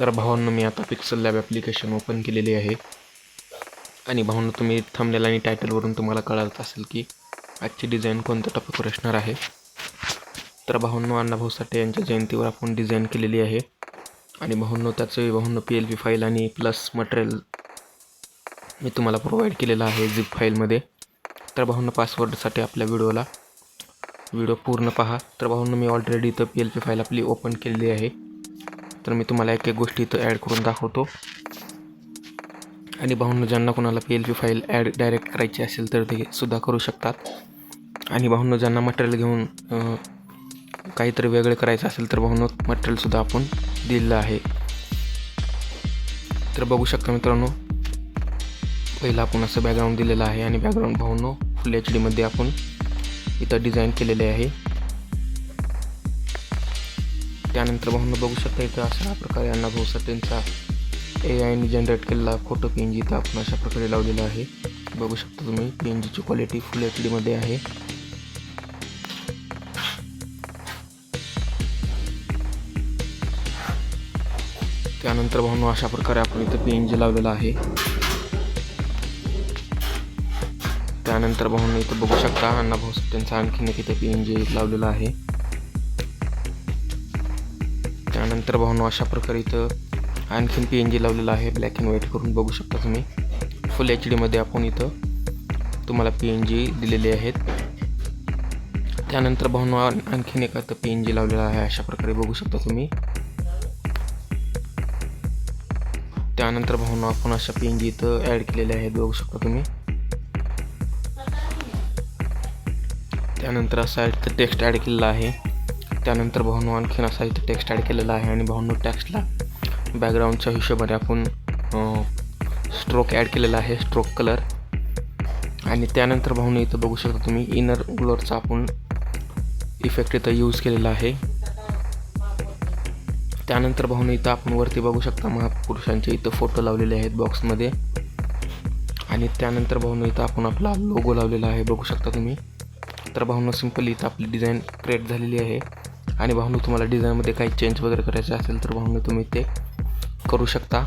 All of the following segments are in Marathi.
तर भावांनो मी आता पिक्सल लॅब ॲप्लिकेशन ओपन केलेली आहे. आणि भावांना तुम्ही थांबलेला आणि टायटलवरून तुम्हाला कळत असेल की आजची डिझाईन कोणत्या टॉपिकवर असणार आहे. तर भावांनो अण्णाभाऊ साठे यांच्या जयंतीवर आपण डिझाईन केलेली आहे. आणि भाऊंनो त्याचं भाऊंनो पी एल पी फाईल आणि प्लस मटेरियल मी तुम्हाला प्रोव्हाइड केलेलं आहे झिप फाईलमध्ये तर भावांनो पासवर्डसाठी आपल्या व्हिडिओला व्हिडिओ पूर्ण पहा. तर भावांनो मी ऑलरेडी इथं पी एल पी फाईल आपली ओपन केलेली आहे. तर मी तुम्हाला एक एक गोष्टी इथं ॲड करून दाखवतो. आणि भाऊंनो ज्यांना कोणाला P L P file add direct करायची असेल तर ते सुद्धा करू शकतात. आणि भाऊंनो ज्यांना मटेरियल घेऊन काहीतरी वेगळं करायचं असेल तर भाऊंनो मटेरियलसुद्धा आपण दिलेलं आहे. तर बघू शकता मित्रांनो पहिला आपण असं बॅकग्राऊंड दिलेलं आहे. आणि बॅकग्राऊंड भाऊनो फुल एच डीमध्ये आपण इथं डिझाईन केलेले आहे. त्यानंतर भाऊंनो बघू शकता इथं अशा प्रकारे अण्णा भाऊ साठेंचा ए आयने जनरेट केलेला फोटो पी एन जी इथं आपण अशा प्रकारे लावलेला आहे. बघू शकता तुम्ही पी एन जीची क्वालिटी फुल एच डीमध्ये आहे. त्यानंतर भाऊंनो अशा प्रकारे आपण इथं पी एन जी लावलेला आहे. त्यानंतर भाऊंनी इथं बघू शकता अण्णा भाऊ त्यांचा आणखीन एक इथे पी एन जी लावलेला आहे. त्यानंतर भाऊनो अशा प्रकारे इथं आणखीन पी एन जी लावलेलं आहे ब्लॅक अँड व्हाईट करून बघू शकता तुम्ही. फुल एच डीमध्ये आपण इथं तुम्हाला पी एन जी दिलेली आहेत. त्यानंतर भाऊनो आणखीन एक आता पी एन जी लावलेला आहे अशा प्रकारे बघू शकता तुम्ही. त्यानंतर भाऊनो आपण अशा पी एन जी इथं ॲड केलेल्या आहेत बघू शकता तुम्ही. त्यानंतर असा इथं टेक्स्ट ॲड केलेला आहे. त्यानंतर भाऊनो आणखीन असा इथं टेक्स्ट ॲड केलेला आहे आणि भाऊनो टॅक्स्टला बॅकग्राऊंडच्या हिशोबाने आपण स्ट्रोक ॲड केलेला आहे स्ट्रोक कलर आणि त्यानंतर भाऊनो इथं बघू शकता तुम्ही इनर ग्लोअरचा आपण इफेक्ट इथं यूज केलेला आहे. त्यानंतर भाऊनो इथं आपण वरती बघू शकता महापुरुषांचे इथं फोटो लावलेले आहेत बॉक्समध्ये आणि त्यानंतर भाऊनो इथं आपण आपला लोगो लावलेला आहे बघू शकता तुम्ही. तर भावना सिम्पली इथं आपली डिझाईन क्रिएट झालेली आहे. आणि भावनो तुम्हाला डिझाईनमध्ये काही चेंज वगैरे करायचे असेल तर भावनो तुम्ही ते करू शकता.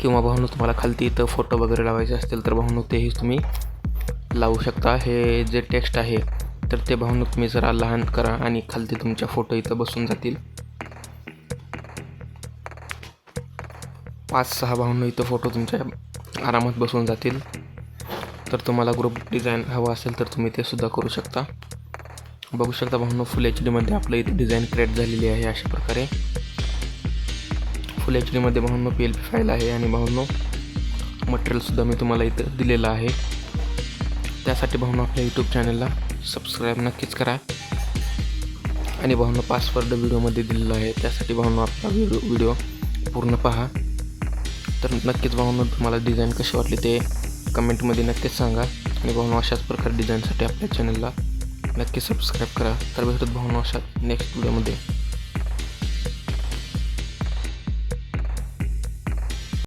किंवा भावनो तुम्हाला खालती इथं फोटो वगैरे लावायचे असतील तर भावनो तेही तुम्ही लावू शकता. हे जे टेक्स्ट आहे तर ते भावनो तुम्ही जरा लहान करा आणि खालती तुमच्या फोटो इथं बसून जातील. पाच सहा भावनो इथं फोटो तुमच्या आरामात बसून जातील. तर तुम्हाला ग्रुप डिझाईन हवं असेल तर तुम्ही ते सुद्धा करू शकता. बघू शकता भाऊनो फुल एच डीमध्ये आपलं इथे डिझाईन क्रिएट झालेली आहे अशा प्रकारे. फुल एच डीमध्ये भाऊनो पी एल पी फाईल आहे आणि भाऊनो मटेरियलसुद्धा मी तुम्हाला इथं दिलेलं आहे. त्यासाठी भाऊनो आपल्या यूट्यूब चॅनलला सबस्क्राईब नक्कीच करा. आणि भाऊनो पासवर्ड व्हिडिओमध्ये दिलेला आहे. त्यासाठी भाऊनो आपला व्हिडिओ व्हिडिओ पूर्ण पहा. तर नक्कीच भाऊनो तुम्हाला डिझाईन कशी वाटली ते कमेंटमध्ये नक्कीच सांगा. आणि भावनो अशाच प्रकारे डिझाईनसाठी आपल्या चॅनलला नक्की सबस्क्राईब करा. तर भेटत भावनो अशात नेक्स्ट व्हिडिओमध्ये